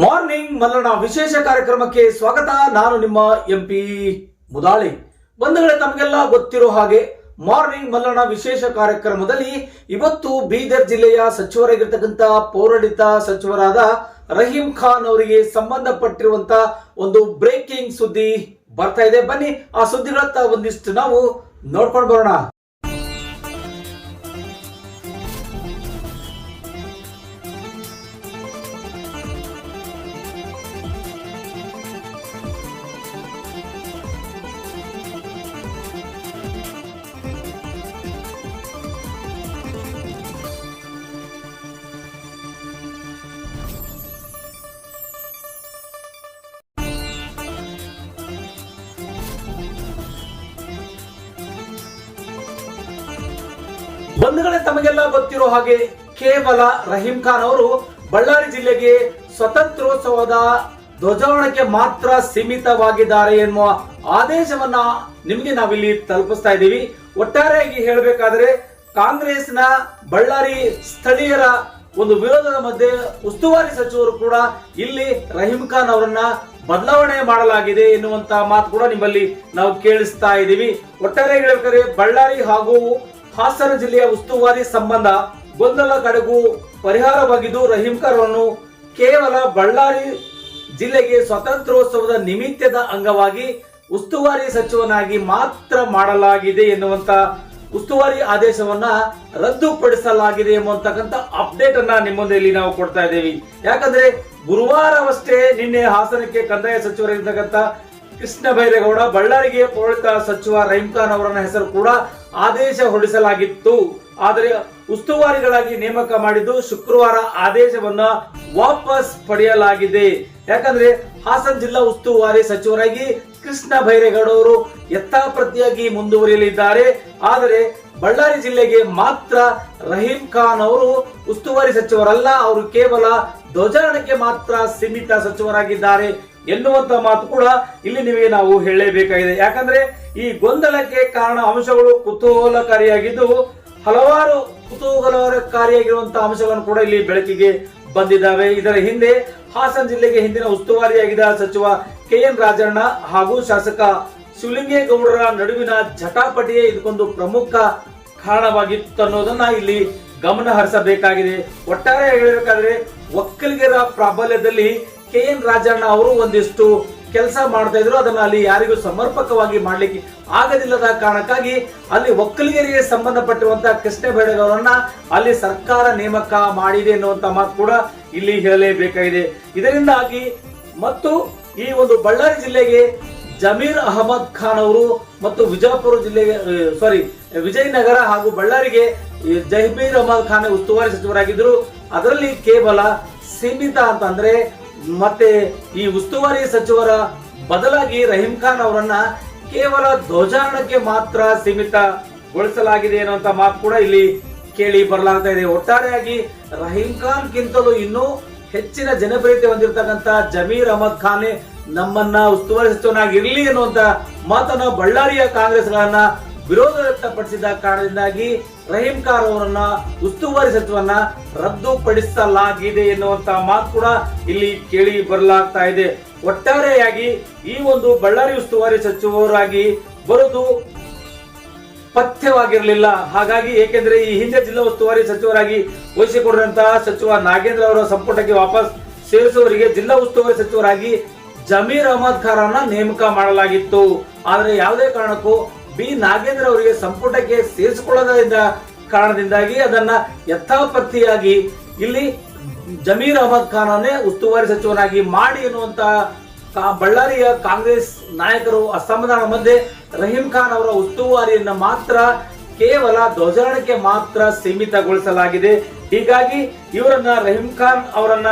Morning ಮಲ್ಲಣ ವಿಶೇಷ ಕಾರ್ಯಕ್ರಮಕ್ಕೆ ಸ್ವಾಗತ. ನಾನು ನಿಮ್ಮ ಎಂ ಪಿ ಮುದಾಳಿ. ಬಂಧುಗಳೇ, ತಮಗೆಲ್ಲ ಗೊತ್ತಿರೋ ಹಾಗೆ ಮಾರ್ನಿಂಗ್ ಮಲ್ಲಣ ವಿಶೇಷ ಕಾರ್ಯಕ್ರಮದಲ್ಲಿ ಇವತ್ತು ಬೀದರ್ ಜಿಲ್ಲೆಯ ಸಚಿವರಾಗಿರ್ತಕ್ಕಂಥ ಪೌರಾಡಳಿತ ಸಚಿವರಾದ ರಹೀಂ ಖಾನ್ ಅವರಿಗೆ ಸಂಬಂಧಪಟ್ಟಿರುವಂತ ಒಂದು ಬ್ರೇಕಿಂಗ್ ಸುದ್ದಿ ಬರ್ತಾ ಇದೆ. ಬನ್ನಿ, ಆ ಸುದ್ದಿಗಳತ್ತ ಒಂದಿಷ್ಟು ನಾವು ನೋಡ್ಕೊಂಡು ಬರೋಣ. ಬಂಧುಗಳೇ ತಮಗೆಲ್ಲ ಗೊತ್ತಿರೋ ಹಾಗೆ ಕೇವಲ ರಹೀಂ ಖಾನ್ ಅವರು ಬಳ್ಳಾರಿ ಜಿಲ್ಲೆಗೆ ಸ್ವತಂತ್ರೋತ್ಸವದ ಧ್ವಜಾರೋಹಣಕ್ಕೆ ಮಾತ್ರ ಸೀಮಿತವಾಗಿದ್ದಾರೆ ಎನ್ನುವ ಆದೇಶವನ್ನ ನಿಮಗೆ ನಾವಿಲ್ಲಿ ತಲುಪಿಸ್ತಾ ಇದ್ದೀವಿ. ಒಟ್ಟಾರೆಯಾಗಿ ಹೇಳಬೇಕಾದ್ರೆ ಕಾಂಗ್ರೆಸ್ನ ಬಳ್ಳಾರಿ ಸ್ಥಳೀಯರ ಒಂದು ವಿರೋಧದ ಮಧ್ಯೆ ಉಸ್ತುವಾರಿ ಸಚಿವರು ಕೂಡ ಇಲ್ಲಿ ರಹೀಂ ಖಾನ್ ಅವರನ್ನ ಬದಲಾವಣೆ ಮಾಡಲಾಗಿದೆ ಎನ್ನುವಂತ ಮಾತು ಕೂಡ ನಿಮ್ಮಲ್ಲಿ ನಾವು ಕೇಳಿಸ್ತಾ ಇದ್ದೀವಿ. ಒಟ್ಟಾರೆ ಹೇಳಬೇಕಾದ್ರೆ ಬಳ್ಳಾರಿ ಹಾಗೂ ಹಾಸನ ಜಿಲ್ಲೆಯ ಉಸ್ತುವಾರಿ ಸಂಬಂಧ ಗೊಂದಲ ಕಡೆಗೂ ಪರಿಹಾರವಾಗಿದ್ದು ರಹೀಂ ಕೇವಲ ಬಳ್ಳಾರಿ ಜಿಲ್ಲೆಗೆ ಸ್ವಾತಂತ್ರ್ಯೋತ್ಸವದ ನಿಮಿತ್ತದ ಅಂಗವಾಗಿ ಉಸ್ತುವಾರಿ ಸಚಿವನಾಗಿ ಮಾತ್ರ ಮಾಡಲಾಗಿದೆ ಎನ್ನುವಂತ ಉಸ್ತುವಾರಿ ಆದೇಶವನ್ನ ರದ್ದುಪಡಿಸಲಾಗಿದೆ ಎಂಬತಕ್ಕಂಥ ಅಪ್ಡೇಟ್ ಅನ್ನ ಇಲ್ಲಿ ನಾವು ಕೊಡ್ತಾ ಇದ್ದೇವೆ. ಯಾಕಂದ್ರೆ ಗುರುವಾರವಷ್ಟೇ ನಿನ್ನೆ ಹಾಸನಕ್ಕೆ ಕಂದಾಯ ಸಚಿವರಾಗಿರ್ತಕ್ಕಂಥ ಕೃಷ್ಣ ಬೈರೇಗೌಡ ಬಳ್ಳಾರಿಗೆ ಪೌರಡಿತ ಸಚಿವ ರಹೀಂ ಖಾನ್ ಅವರ ಹೆಸರು ಕೂಡ ಆದೇಶ ಹೊರಡಿಸಲಾಗಿತ್ತು. ಆದರೆ ಉಸ್ತುವಾರಿಗಳಾಗಿ ನೇಮಕ ಮಾಡಿದ್ದು ಶುಕ್ರವಾರ ಆದೇಶವನ್ನ ವಾಪಸ್ ಪಡೆಯಲಾಗಿದೆ. ಯಾಕಂದ್ರೆ ಹಾಸನ ಜಿಲ್ಲಾ ಉಸ್ತುವಾರಿ ಸಚಿವರಾಗಿ ಕೃಷ್ಣ ಬೈರೇಗೌಡ ಅವರು ಯಥಾಪ್ರತಿಯಾಗಿ ಮುಂದುವರಿಯಲಿದ್ದಾರೆ. ಆದರೆ ಬಳ್ಳಾರಿ ಜಿಲ್ಲೆಗೆ ಮಾತ್ರ ರಹೀಂ ಖಾನ್ ಅವರು ಉಸ್ತುವಾರಿ ಸಚಿವರಲ್ಲ, ಅವರು ಕೇವಲ ಧ್ವಜಾರಣಕ್ಕೆ ಮಾತ್ರ ಸೀಮಿತ ಸಚಿವರಾಗಿದ್ದಾರೆ. ಎನ್ನುವಂತ ಮಾತು ಕೂಡ ಇಲ್ಲಿ ನಿಮಗೆ ನಾವು ಹೇಳಲೇಬೇಕಾಗಿದೆ. ಯಾಕಂದ್ರೆ ಈ ಗೊಂದಲಕ್ಕೆ ಕಾರಣ ಅಂಶಗಳು ಕುತೂಹಲಕಾರಿಯಾಗಿದ್ದು, ಹಲವಾರು ಕುತೂಹಲಕಾರಿಯಾಗಿರುವಂತಹ ಅಂಶಗಳನ್ನು ಕೂಡ ಇಲ್ಲಿ ಬೆಳಕಿಗೆ ಬಂದಿದ್ದಾವೆ. ಇದರ ಹಿಂದೆ ಹಾಸನ ಜಿಲ್ಲೆಗೆ ಹಿಂದಿನ ಉಸ್ತುವಾರಿಯಾಗಿದ್ದ ಸಚಿವ ಕೆ ಎನ್ ರಾಜಣ್ಣ ಹಾಗೂ ಶಾಸಕ ಶಿವಲಿಂಗೇಗೌಡರ ನಡುವಿನ ಜಟಾಪಟಿಯೇ ಇದಕ್ಕೊಂದು ಪ್ರಮುಖ ಕಾರಣವಾಗಿತ್ತು ಅನ್ನೋದನ್ನ ಇಲ್ಲಿ ಗಮನ ಹರಿಸಬೇಕಾಗಿದೆ ಒಟ್ಟಾರೆ ಹೇಳಬೇಕಾದ್ರೆ, ಒಕ್ಕಲಿಗರ ಪ್ರಾಬಲ್ಯದಲ್ಲಿ ಕೆ ಎನ್ ರಾಜಣ್ಣ ಅವರು ಒಂದಿಷ್ಟು ಕೆಲಸ ಮಾಡ್ತಾ ಇದ್ರು. ಅದನ್ನ ಅಲ್ಲಿ ಯಾರಿಗೂ ಸಮರ್ಪಕವಾಗಿ ಮಾಡ್ಲಿಕ್ಕೆ ಆಗದಿಲ್ಲದ ಕಾರಣಕ್ಕಾಗಿ ಅಲ್ಲಿ ಒಕ್ಕಲಿಗರಿಗೆ ಸಂಬಂಧಪಟ್ಟಿರುವಂತಹ ಕೃಷ್ಣ ಬೇಡಗೌರನ್ನ ಅಲ್ಲಿ ಸರ್ಕಾರ ನೇಮಕ ಮಾಡಿದೆ ಎನ್ನುವಂತ ಮಾತು ಕೂಡ ಇಲ್ಲಿ ಹೇಳಲೇಬೇಕಾಗಿದೆ. ಇದರಿಂದಾಗಿ ಮತ್ತು ಈ ಒಂದು ಬಳ್ಳಾರಿ ಜಿಲ್ಲೆಗೆ ಜಮೀರ್ ಅಹಮದ್ ಖಾನ್ ಅವರು ಮತ್ತು ವಿಜಯಪುರ ಜಿಲ್ಲೆಗೆ ಸಾರಿ ವಿಜಯನಗರ ಹಾಗೂ ಬಳ್ಳಾರಿಗೆ ಜಹಬೀರ್ ಅಹಮದ್ ಖಾನ್ ಉಸ್ತುವಾರಿ ಸಚಿವರಾಗಿದ್ದರು. ಅದರಲ್ಲಿ ಕೇವಲ ಸೀಮಿತ ಅಂತಂದ್ರೆ ಮತ್ತೆ ಈ ಉಸ್ತುವಾರಿ ಸಚಿವರ ಬದಲಾಗಿ ರಹೀಂ ಖಾನ್ ಅವರನ್ನ ಕೇವಲ ಧ್ವಜಾರಣಕ್ಕೆ ಮಾತ್ರ ಸೀಮಿತಗೊಳಿಸಲಾಗಿದೆ ಅನ್ನುವಂತ ಮಾತು ಕೂಡ ಇಲ್ಲಿ ಕೇಳಿ ಬರಲಾಗ್ತಾ ಇದೆ. ಒಟ್ಟಾರೆಯಾಗಿ ರಹೀಂ ಖಾನ್ ಗಿಂತಲೂ ಇನ್ನೂ ಹೆಚ್ಚಿನ ಜನಪ್ರಿಯತೆ ಹೊಂದಿರತಕ್ಕಂತ ಜಮೀರ್ ಅಹಮದ್ ಖಾನ್ ನಮ್ಮನ್ನ ಉಸ್ತುವಾರಿ ಸಚಿವನಾಗಿರ್ಲಿ ಅನ್ನುವಂತ ಮಾತನ್ನ ಬಳ್ಳಾರಿಯ ಕಾಂಗ್ರೆಸ್ಗಳನ್ನ ವಿರೋಧ ವ್ಯಕ್ತಪಡಿಸಿದ ಕಾರಣದಿಂದಾಗಿ ರಹೀಂ ಖಾನ್ ಅವರನ್ನ ಉಸ್ತುವಾರಿ ಸಚಿವನ್ನ ರದ್ದುಪಡಿಸಲಾಗಿದೆ ಎನ್ನುವಂತಹ ಮಾತು ಕೂಡ ಇಲ್ಲಿ ಕೇಳಿ ಬರಲಾಗ್ತಾ ಇದೆ. ಒಟ್ಟಾರೆಯಾಗಿ ಈ ಒಂದು ಬಳ್ಳಾರಿ ಉಸ್ತುವಾರಿ ಸಚಿವರಾಗಿ ಬರುವುದು ಪಥ್ಯವಾಗಿರಲಿಲ್ಲ. ಹಾಗಾಗಿ ಏಕೆಂದ್ರೆ ಈ ಹಿಂದೆ ಜಿಲ್ಲಾ ಉಸ್ತುವಾರಿ ಸಚಿವರಾಗಿ ವಹಿಸಿಕೊಂಡಿರುವಂತಹ ಸಚಿವ ನಾಗೇಂದ್ರ ಅವರ ಸಂಪುಟಕ್ಕೆ ವಾಪಸ್ ಸೇರಿಸುವವರಿಗೆ ಜಿಲ್ಲಾ ಉಸ್ತುವಾರಿ ಸಚಿವರಾಗಿ ಜಮೀರ್ ಅಹಮದ್ ಖಾನ್ ನೇಮಕ ಮಾಡಲಾಗಿತ್ತು. ಆದರೆ ಯಾವುದೇ ಕಾರಣಕ್ಕೂ ಬಿ. ನಾಗೇಂದ್ರ ಅವರಿಗೆ ಸಂಪುಟಕ್ಕೆ ಸೇರಿಸಿಕೊಳ್ಳದ ಕಾರಣದಿಂದಾಗಿ ಅದನ್ನ ಯಥಾಪತ್ತಿಯಾಗಿ ಇಲ್ಲಿ ಜಮೀರ್ ಅಹಮದ್ ಖಾನ್ ಉಸ್ತುವಾರಿ ಸಚಿವನಾಗಿ ಮಾಡಿ ಎನ್ನುವಂತ ಬಳ್ಳಾರಿಯ ಕಾಂಗ್ರೆಸ್ ನಾಯಕರು ಅಸಮಾಧಾನ ಮಧ್ಯೆ ರಹೀಂ ಖಾನ್ ಅವರ ಉಸ್ತುವಾರಿಯನ್ನ ಮಾತ್ರ ಕೇವಲ ಧ್ವಜಾರಣಕ್ಕೆ ಮಾತ್ರ ಸೀಮಿತಗೊಳಿಸಲಾಗಿದೆ. ಹೀಗಾಗಿ ಇವರನ್ನ ರಹೀಂ ಖಾನ್ ಅವರನ್ನ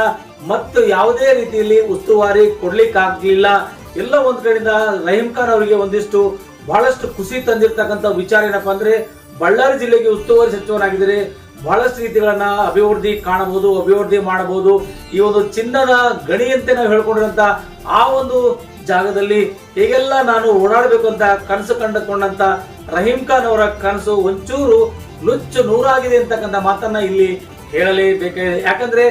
ಮತ್ತು ಯಾವುದೇ ರೀತಿಯಲ್ಲಿ ಉಸ್ತುವಾರಿ ಕೊಡ್ಲಿಕ್ಕಾಗ್ಲಿಲ್ಲ. ಎಲ್ಲ ಒಂದ್ ಕಡೆಯಿಂದ ರಹೀಂ ಖಾನ್ ಅವರಿಗೆ ಒಂದಿಷ್ಟು ಬಹಳಷ್ಟು ಖುಷಿ ತಂದಿರ್ತಕ್ಕಂಥ ವಿಚಾರ ಏನಪ್ಪ ಅಂದ್ರೆ, ಬಳ್ಳಾರಿ ಜಿಲ್ಲೆಗೆ ಉಸ್ತುವಾರಿ ಸಚಿವನಾಗಿದ್ದರೆ ಬಹಳಷ್ಟು ರೀತಿಗಳನ್ನ ಅಭಿವೃದ್ಧಿ ಕಾಣಬಹುದು, ಅಭಿವೃದ್ಧಿ ಮಾಡಬಹುದು. ಈ ಒಂದು ಚಿನ್ನದ ಗಣಿಯಂತೆ ನಾವು ಹೇಳ್ಕೊಂಡಿರುವಂತ ಆ ಒಂದು ಜಾಗದಲ್ಲಿ ಹೇಗೆಲ್ಲ ನಾನು ಓಡಾಡಬೇಕು ಅಂತ ಕನಸು ಕಂಡುಕೊಂಡಂತ ರಹೀಂ ಖಾನ್ ಅವರ ಕನಸು ಒಂಚೂರು ನುಚ್ಚು ನೂರಾಗಿದೆ ಅಂತಕ್ಕಂಥ ಮಾತನ್ನ ಇಲ್ಲಿ ಹೇಳಲೇಬೇಕಾಗಿದೆ ಯಾಕಂದ್ರೆ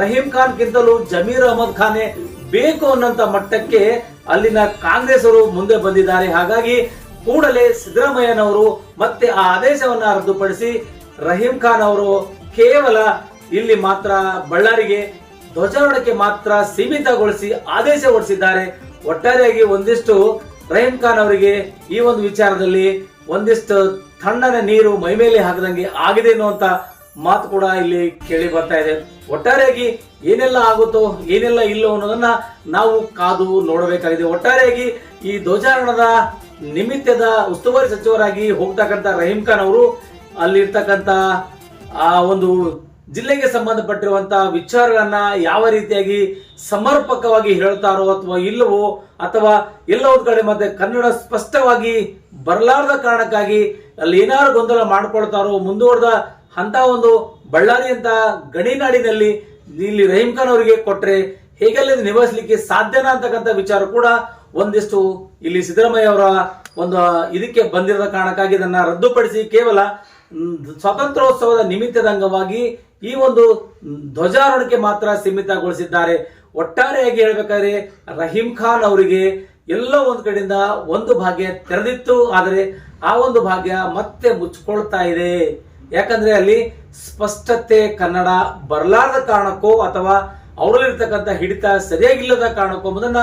ರಹೀಂ ಖಾನ್ ಗಿಂತಲೂ ಜಮೀರ್ ಅಹಮದ್ ಖಾನೆ ಬೇಕು ಅನ್ನೋಂತ ಮಟ್ಟಕ್ಕೆ ಅಲ್ಲಿನ ಕಾಂಗ್ರೆಸ್ ಅವರು ಮುಂದೆ ಬಂದಿದ್ದಾರೆ. ಹಾಗಾಗಿ ಕೂಡಲೇ ಸಿದ್ದರಾಮಯ್ಯನವರು ಮತ್ತೆ ಆ ಆದೇಶವನ್ನ ರದ್ದುಪಡಿಸಿ ರಹೀಂ ಖಾನ್ ಅವರು ಕೇವಲ ಇಲ್ಲಿ ಮಾತ್ರ ಬಳ್ಳಾರಿಗೆ ಧ್ವಜಾರೋಹಣಕ್ಕೆ ಮಾತ್ರ ಸೀಮಿತಗೊಳಿಸಿ ಆದೇಶ ಹೊರಡಿಸಿದ್ದಾರೆ. ಒಟ್ಟಾರೆಯಾಗಿ ಒಂದಿಷ್ಟು ರಹೀಂ ಖಾನ್ ಅವರಿಗೆ ಈ ಒಂದು ವಿಚಾರದಲ್ಲಿ ಒಂದಿಷ್ಟು ತಣ್ಣನೆ ನೀರು ಮೈಮೇಲೆ ಹಾಕದಂಗೆ ಆಗಿದೆ ಅನ್ನುವಂತ ಮಾತು ಕೂಡ ಇಲ್ಲಿ ಕೇಳಿ ಬರ್ತಾ ಇದೆ. ಒಟ್ಟಾರೆಯಾಗಿ ಏನೆಲ್ಲ ಆಗುತ್ತೋ, ಏನೆಲ್ಲ ಇಲ್ಲೋ ಅನ್ನೋದನ್ನ ನಾವು ಕಾದು ನೋಡಬೇಕಾಗಿದೆ. ಒಟ್ಟಾರೆಯಾಗಿ ಈ ಧ್ವಜಾರೋಹಣದ ನಿಮಿತ್ತದ ಉಸ್ತುವಾರಿ ಸಚಿವರಾಗಿ ಹೋಗ್ತಕ್ಕಂತ ರಹೀಂ ಖಾನ್ ಅವರು ಅಲ್ಲಿರ್ತಕ್ಕಂತ ಆ, ಒಂದು ಜಿಲ್ಲೆಗೆ ಸಂಬಂಧಪಟ್ಟಿರುವಂತಹ ವಿಚಾರಗಳನ್ನ ಯಾವ ರೀತಿಯಾಗಿ ಸಮರ್ಪಕವಾಗಿ ಹೇಳ್ತಾರೋ ಅಥವಾ ಇಲ್ಲವೋ ಅಥವಾ ಎಲ್ಲ ಒಂದ್ ಕಡೆ ಮತ್ತೆ ಕನ್ನಡ ಸ್ಪಷ್ಟವಾಗಿ ಬರಲಾರದ ಕಾರಣಕ್ಕಾಗಿ ಅಲ್ಲಿ ಏನಾದ್ರು ಗೊಂದಲ ಮಾಡ್ಕೊಳ್ತಾರೋ, ಮುಂದುವರೆದ ಅಂತ ಒಂದು ಬಳ್ಳಾರಿ ಅಂತ ಗಡಿನಾಡಿನಲ್ಲಿ ಇಲ್ಲಿ ರಹೀಂ ಖಾನ್ ಅವರಿಗೆ ಕೊಟ್ರೆ ಹೇಗೆಲ್ಲ ನಿಭಾಯಿಸಲಿಕ್ಕೆ ಸಾಧ್ಯನಾ ಅಂತಕ್ಕಂಥ ವಿಚಾರ ಕೂಡ ಒಂದಿಷ್ಟು ಇಲ್ಲಿ ಸಿದ್ದರಾಮಯ್ಯ ಅವರ ಒಂದು ಇದಕ್ಕೆ ಬಂದಿರದ ಕಾರಣಕ್ಕಾಗಿ ಇದನ್ನ ರದ್ದುಪಡಿಸಿ ಕೇವಲ ಸ್ವಾತಂತ್ರ್ಯೋತ್ಸವದ ನಿಮಿತ್ತದ ಅಂಗವಾಗಿ ಈ ಒಂದು ಧ್ವಜಾರೋಹಣಕ್ಕೆ ಮಾತ್ರ ಸೀಮಿತಗೊಳಿಸಿದ್ದಾರೆ. ಒಟ್ಟಾರೆಯಾಗಿ ಹೇಳಬೇಕಾದ್ರೆ ರಹೀಂ ಖಾನ್ ಅವರಿಗೆ ಎಲ್ಲ ಒಂದು ಕಡೆಯಿಂದ ಒಂದು ಭಾಗ್ಯ ತೆರೆದಿತ್ತು, ಆದರೆ ಆ ಒಂದು ಭಾಗ್ಯ ಮತ್ತೆ ಮುಚ್ಚಿಕೊಳ್ತಾ ಇದೆ. ಯಾಕಂದ್ರೆ ಅಲ್ಲಿ ಸ್ಪಷ್ಟತೆ ಕನ್ನಡ ಬರಲಾರದ ಕಾರಣಕ್ಕೋ ಅಥವಾ ಅವರಲ್ಲಿರ್ತಕ್ಕಂಥ ಹಿಡಿತ ಸರಿಯಾಗಿಲ್ಲದ ಕಾರಣಕ್ಕೋ ಮುಂದನ್ನ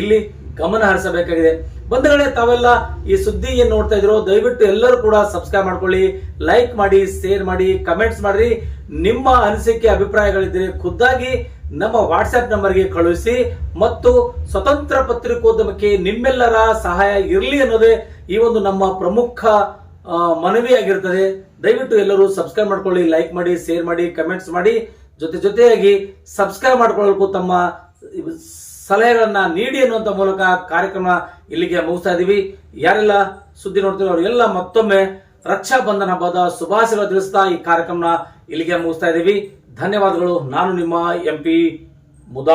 ಇಲ್ಲಿ ಗಮನ ಹರಿಸಬೇಕಾಗಿದೆ. ಬಂಧುಗಳೇ, ತಾವೆಲ್ಲ ಈ ಸುದ್ದಿ ಏನ್ ನೋಡ್ತಾ ಇದ್ರು, ದಯವಿಟ್ಟು ಎಲ್ಲರೂ ಕೂಡ ಸಬ್ಸ್ಕ್ರೈಬ್ ಮಾಡ್ಕೊಳ್ಳಿ ಲೈಕ್ ಮಾಡಿ ಶೇರ್ ಮಾಡಿ ಕಮೆಂಟ್ಸ್ ಮಾಡ್ರಿ. ನಿಮ್ಮ ಅನಿಸಿಕೆ, ಅಭಿಪ್ರಾಯಗಳಿದ್ರೆ ಖುದ್ದಾಗಿ ನಮ್ಮ ವಾಟ್ಸ್ಆಪ್ ನಂಬರ್ಗೆ ಕಳುಹಿಸಿ ಮತ್ತು ಸ್ವತಂತ್ರ ಪತ್ರಿಕೋದ್ಯಮಕ್ಕೆ ನಿಮ್ಮೆಲ್ಲರ ಸಹಾಯ ಇರಲಿ ಅನ್ನೋದೇ ಈ ಒಂದು ನಮ್ಮ ಪ್ರಮುಖ ಮನವಿ ಮನವಿಯಾಗಿರ್ತದೆ. ದಯವಿಟ್ಟು ಎಲ್ಲರೂ ಸಬ್ಸ್ಕ್ರೈಬ್ ಮಾಡ್ಕೊಳ್ಳಿ ಲೈಕ್ ಮಾಡಿ ಶೇರ್ ಮಾಡಿ ಕಮೆಂಟ್ಸ್ ಮಾಡಿ. ಜೊತೆ ಜೊತೆಯಾಗಿ ಸಬ್ಸ್ಕ್ರೈಬ್ ಮಾಡ್ಕೊಳ್ಳೋಕ್ಕೂ ತಮ್ಮ ಸಲಹೆಗಳನ್ನ ನೀಡಿ ಅನ್ನುವಂತ ಮೂಲಕ ಕಾರ್ಯಕ್ರಮ ಇಲ್ಲಿಗೆ ಮುಗಿಸ್ತಾ ಇದೀವಿ. ಯಾರೆಲ್ಲ ಸುದ್ದಿ ನೋಡ್ತೀರೋ ಅವರಿಗೆಲ್ಲ ಮತ್ತೊಮ್ಮೆ ರಕ್ಷಾ ಬಂಧನ ಹಬ್ಬದ ಶುಭಾಶಯ ತಿಳಿಸ್ತಾ ಈ ಕಾರ್ಯಕ್ರಮ ಇಲ್ಲಿಗೆ ಮುಗಿಸ್ತಾ ಇದ್ದೀವಿ ಧನ್ಯವಾದಗಳು. ನಾನು ನಿಮ್ಮ ಎಂ ಪಿ ಮುದಾ